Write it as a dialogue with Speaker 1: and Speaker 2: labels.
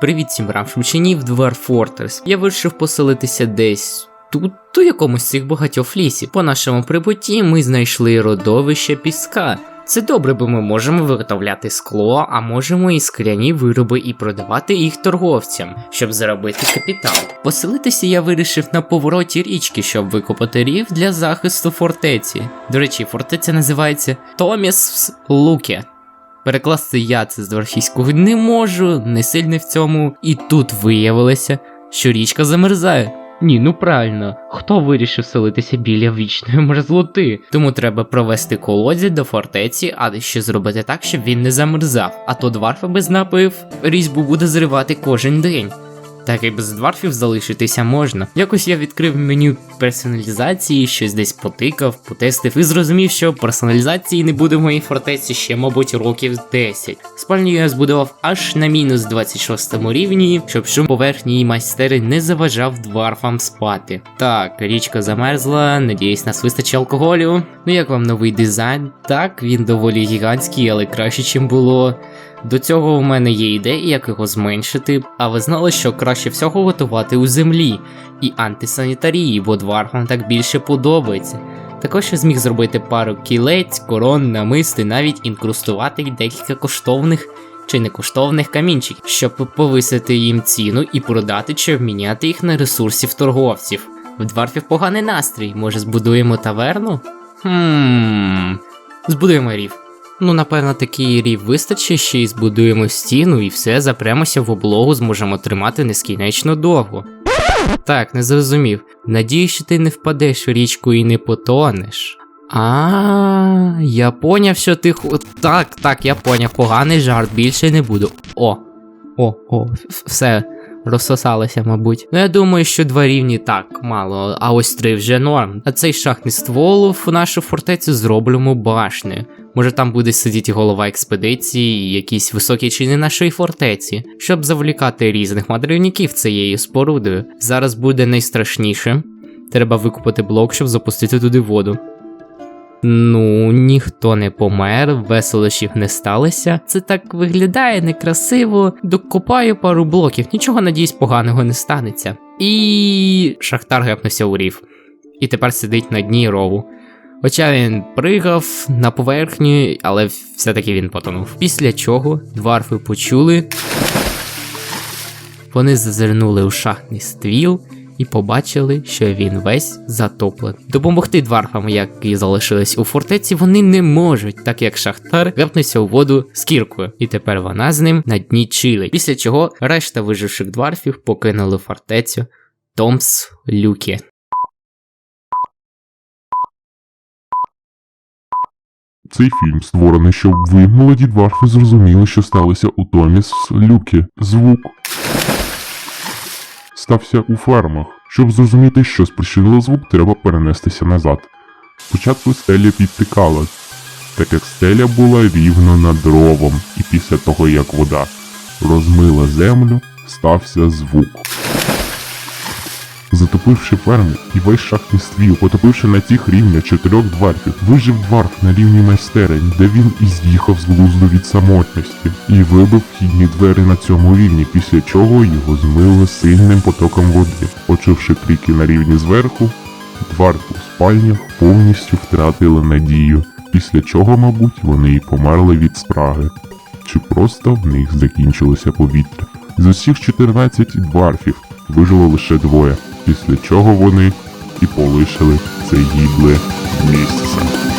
Speaker 1: Привіт всім рамшим чинів, Двар Фортрес. Я вирішив поселитися десь тут, у якомусь цих багатьох лісів. По нашому прибутті ми знайшли родовище піска. Це добре, бо ми можемо виготовляти скло, а можемо і скляні вироби і продавати їх торговцям, щоб заробити капітал. Поселитися я вирішив на повороті річки, щоб викопати рів для захисту фортеці. До речі, фортеця називається Томіс Луке. Перекласти я це з дворфійського не можу, не сильний в цьому. І тут виявилося, що річка замерзає. Ні, ну правильно, хто вирішив селитися біля вічної мерзлоти? Тому треба провести колодязь до фортеці, а ще зробити так, щоб він не замерзав. А то дварфи без напоїв різьбу буде зривати кожен день. Так і без дварфів залишитися можна. Якось я відкрив меню персоналізації, щось десь потикав, потестив і зрозумів, що персоналізації не буде в моїй фортеці ще, мабуть, років 10. Спальню я збудував аж на мінус 26 рівні, щоб шум поверхні і майстери не заважав дварфам спати. Так, річка замерзла, надіюсь, нас вистачить алкоголю. Ну як вам новий дизайн? Так, він доволі гігантський, але краще, чим було. До цього в мене є ідея, як його зменшити, а ви знали, що краще всього готувати у землі і антисанітарії, бо дварфам так більше подобається. Також я зміг зробити пару кілець, корон, намисти, навіть інкрустувати декілька коштовних чи некоштовних камінчиків, щоб повисити їм ціну і продати чи обміняти їх на ресурсів торговців. В дварфів поганий настрій, може збудуємо таверну? Хм. Збудуємо рів. Ну, напевно, такий рів вистачить, ще й збудуємо стіну і все, запремося в облогу, зможемо тримати нескінечно довго. Так, не зрозумів. Надіюсь, що ти не впадеш у річку і не потонеш. А, я поняв, що ти хо. Так, так, я поняв, поганий жарт, більше не буду. О, о, о, все, розсосалося, мабуть. Ну я думаю, що два рівні так мало, а ось три вже норм. А цей шахтний ствол в нашу фортецю зробимо башнею. Може там буде сидіти голова експедиції і якісь високі чини нашої фортеці, щоб завлікати різних мандрівників цією спорудою. Зараз буде найстрашніше. Треба викупити блок, щоб запустити туди воду. Ну, ніхто не помер, веселощів не сталося. Це так виглядає некрасиво. Докопаю пару блоків, нічого надіюсь поганого не станеться. І Шахтар гепнувся у рів. І тепер сидить на дні рову. Хоча він пригав на поверхню, але все-таки він потонув. Після чого дварфи почули. Вони зазирнули у шахтний ствіл і побачили, що він весь затоплений. Допомогти дварфам, які залишились у фортеці, вони не можуть, так як шахтар гепнувся у воду з кіркою, і тепер вона з ним на дні чилить. Після чого решта виживших дварфів покинули фортецю Томс Люкі.
Speaker 2: Цей фільм створений, щоб ви, молоді дварфи, зрозуміли, що сталося у Томіс Люкі. Звук стався у фермах. Щоб зрозуміти, що спричинило звук, треба перенестися назад. Спочатку стеля підтикала, так як стеля була рівно над ровом, і після того, як вода розмила землю, стався звук. Затопивши ферму і весь шахтний ствіл, потопивши на цих рівнях чотирьох дварфів, вижив дварф на рівні майстерень, де він і з'їхав з глузду від самотності, і вибив вхідні двері на цьому рівні, після чого його змило сильним потоком води. Почувши крики на рівні зверху, дварфи у спальнях повністю втратили надію, після чого, мабуть, вони і померли від спраги. Чи просто в них закінчилося повітря. З усіх 14 дварфів вижило лише двоє, після чого вони і полишили це гібле місце.